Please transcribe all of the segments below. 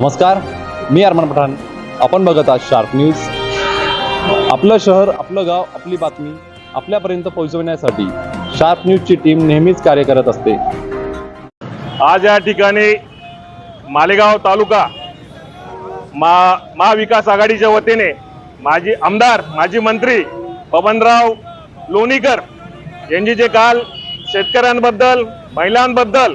नमस्कार मी अरमान पठाण. आपण बघत आहात शार्प न्यूज आपलं शहर आपलं गाव आपली बातमी आपल्यापर्यंत पोहोचवण्यासाठी शार्प न्यूजची टीम नेहमीच कार्य करत असते. आज या ठिकाणी मालेगाव तालुका मा महाविकास आघाडीच्या वतीने माजी आमदार माजी मंत्री बबनराव लोणीकर यांनी जे काल शेतकऱ्यांबद्दल महिलांबद्दल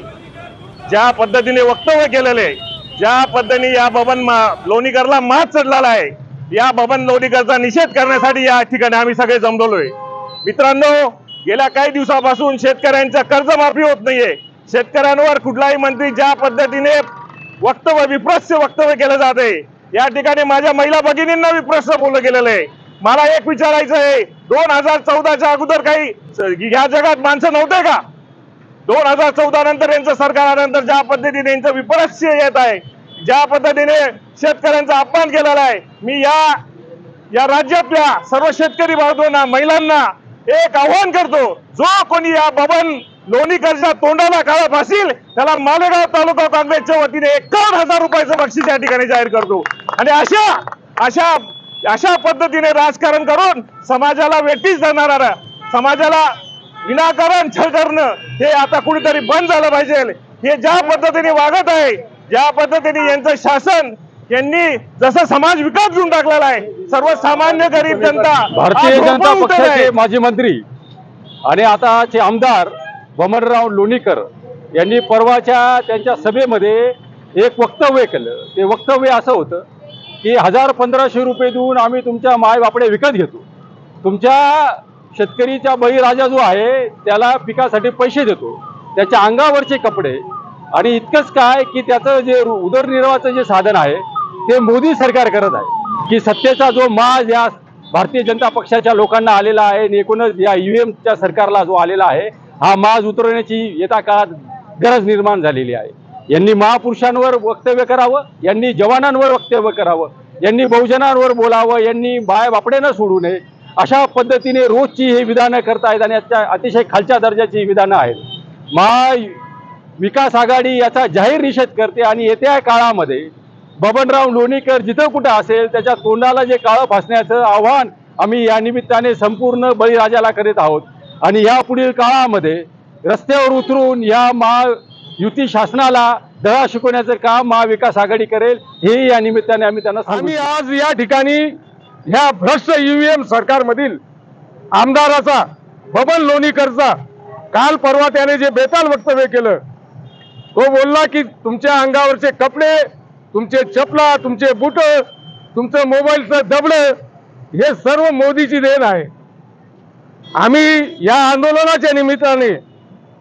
ज्या पद्धतीने वक्तव्य केलेले आहे, ज्या पद्धतीने या बबन मा- लोणीकरला मात चढलेला आहे या बबन लोणीकरचा निषेध करण्यासाठी या ठिकाणी आम्ही सगळे जमलोय मित्रांनो गेल्या काही दिवसापासून शेतकऱ्यांच्या कर्जमाफी होत नाहीये. शेतकऱ्यांवर कुठलाही मंत्री ज्या पद्धतीने वक्तव्य विप्रस्य वक्तव्य केलं जाते या ठिकाणी माझ्या महिला भगिनींना विप्रस्य बोललं गेलेलं आहे. मला एक विचारायचं आहे दोन हजार चौदाच्या अगोदर काही ह्या जगात माणसं नव्हते का? दोन हजार चौदा नंतर यांचं सरकार आल्यानंतर ज्या पद्धतीने यांचं विपरस्य येत आहे ज्या पद्धतीने शेतकऱ्यांचा अपमान केलेला आहे मी या या राज्यातल्या सर्व शेतकरी बांधवांना महिलांना एक आव्हान करतो जो कोणी या बबन लोणीकरच्या तोंडाला काळा फासील त्याला मालेगाव तालुका काँग्रेसच्या वतीने एकावन्न हजार रुपयाचं बक्षीस या ठिकाणी जाहीर करतो. आणि अशा अशा अशा पद्धतीने राजकारण करून समाजाला वेटीच जाणारा समाजाला विनाकारण छळ करणं हे आता कुठेतरी बंद झालं पाहिजे. हे ज्या पद्धतीने वागत आहे ज्या पद्धतीने यांचं शासन यांनी जसं समाज विकास घेऊन टाकलेला आहे सर्वसामान्य गरीब जनता भारतीय जनता. पक्षाचे माजी मंत्री आणि आताचे आमदार बमनराव लोणीकर यांनी परवाच्या त्यांच्या सभेमध्ये एक वक्तव्य केलं. ते वक्तव्य असं होतं की हजार पंधराशे रुपये देऊन आम्ही तुमच्या मायबापडे विकत घेतो. तुमच्या शेतकरीचा बळीराजा जो आहे त्याला पिकासाठी पैसे देतो. त्याच्या अंगावरचे कपडे. आणि इतकंच काय की त्याचं जे उदरनिर्वाहाचं जे साधन आहे ते मोदी सरकार करत आहे. की सत्तेचा जो माज या भारतीय जनता पक्षाच्या लोकांना आलेला आहे आणि एकूणच या ईव्हीएमच्या सरकारला जो आलेला आहे हा माज उतरवण्याची येत्या काळात गरज निर्माण झालेली आहे. यांनी महापुरुषांवर वक्तव्य करावं यांनी जवानांवर वक्तव्य करावं यांनी बहुजनांवर बोलावं यांनी बाय बापडे सोडू नये. अशा पद्धतीने रोजची ही विधानं करतायत आणि याच्या अतिशय खालच्या दर्जाची ही विधानं आहेत. महा विकास आघाडी याचा जाहीर निषेध करते आणि येत्या काळामध्ये बबनराव लोणीकर जिथं कुठं असेल त्याच्या तोंडाला जे काळं फासण्याचं आव्हान आम्ही या निमित्ताने संपूर्ण बळीराजाला करीत आहोत. आणि या पुढील काळामध्ये रस्त्यावर उतरून या महा युती शासनाला दळा शिकवण्याचं काम महाविकास आघाडी करेल हे या निमित्ताने आम्ही त्यांना आम्ही आज या ठिकाणी ह्या भ्रष्ट ईव्हीएम सरकारमधील आमदाराचा बबन लोणीकरचा काल परवा त्याने जे बेताल वक्तव्य केलं तो बोलला की तुमच्या अंगावरचे कपडे तुमचे चपला तुमचे बुट तुमचं मोबाईलचं दबडं हे सर्व मोदीची देण आहे. आम्ही या आंदोलनाच्या निमित्ताने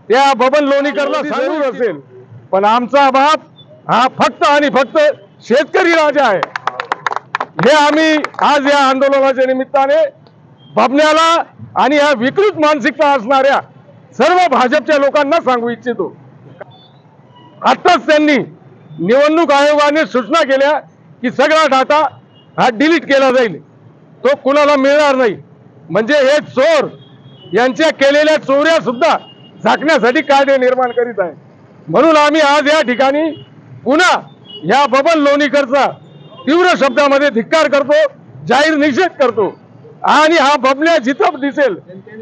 त्या बबन लोणीकरला सांगून असेल पण आमचा बाप हा फक्त आणि फक्त शेतकरी राजा आहे. हे आम्ही आज या आंदोलनाच्या निमित्ताने बबण्याला आणि या विकृत मानसिकता असणाऱ्या सर्व भाजपच्या लोकांना सांगू इच्छितो. आत्ताच त्यांनी निवडणूक आयोगाने सूचना केल्या की सगळा डाटा हा डिलीट केला जाईल. तो कुणाला मिळणार नाही. म्हणजे हे चोर यांच्या केलेल्या चोऱ्या सुद्धा झाकण्यासाठी कायदे निर्माण करीत आहे. म्हणून आम्ही आज या ठिकाणी पुन्हा या बबन लोणीकरचा तीव्र शब्दामध्ये धिक्कार करतो जाहीर निषेध करतो. आणि हा बबल्या जिथं दिसेल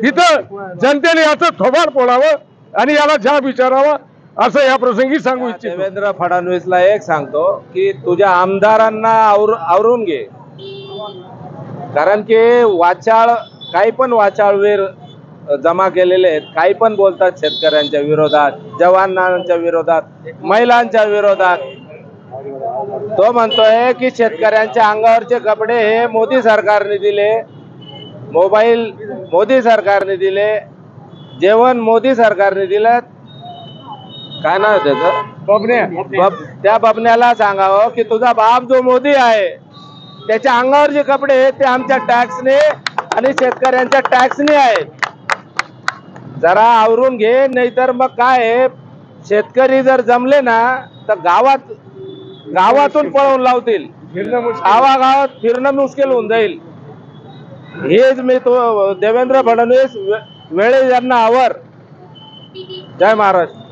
तिथं जनतेने याचं थोबाड पोडावं आणि याला ज्या विचारावा असं या प्रसंगी सांगू इच्छित. देवेंद्र फडणवीसला एक सांगतो की तुझ्या आमदारांना आवर आवरून घे. कारण की वाचाळ काही पण वाचाळवीर जमा केलेले आहेत काही पण बोलतात शेतकऱ्यांच्या विरोधात जवानांच्या विरोधात महिलांच्या विरोधात. तो म्हणतोय की शेतकऱ्यांच्या अंगावरचे कपडे हे मोदी सरकारने दिले. मोबाईल मोदी सरकारने दिले. जेवण मोदी सरकारने दिलं. काय नाव त्याचं? बब- त्या बबण्याला सांगावं की तुझा बाप जो मोदी आहे त्याच्या अंगावर जे कपडे आहेत ते आमच्या टॅक्सने आणि शेतकऱ्यांच्या टॅक्सने आहेत जरा आवरून घे नाहीतर मग काय शेतकरी जर जमले ना तर गावात गावातून पळवून लावतील. गावागावात फिरणं मुश्किल होऊन जाईल. हेच मी तो देवेंद्र फडणवीस वेळे यांना आवर. जय महाराष्ट्र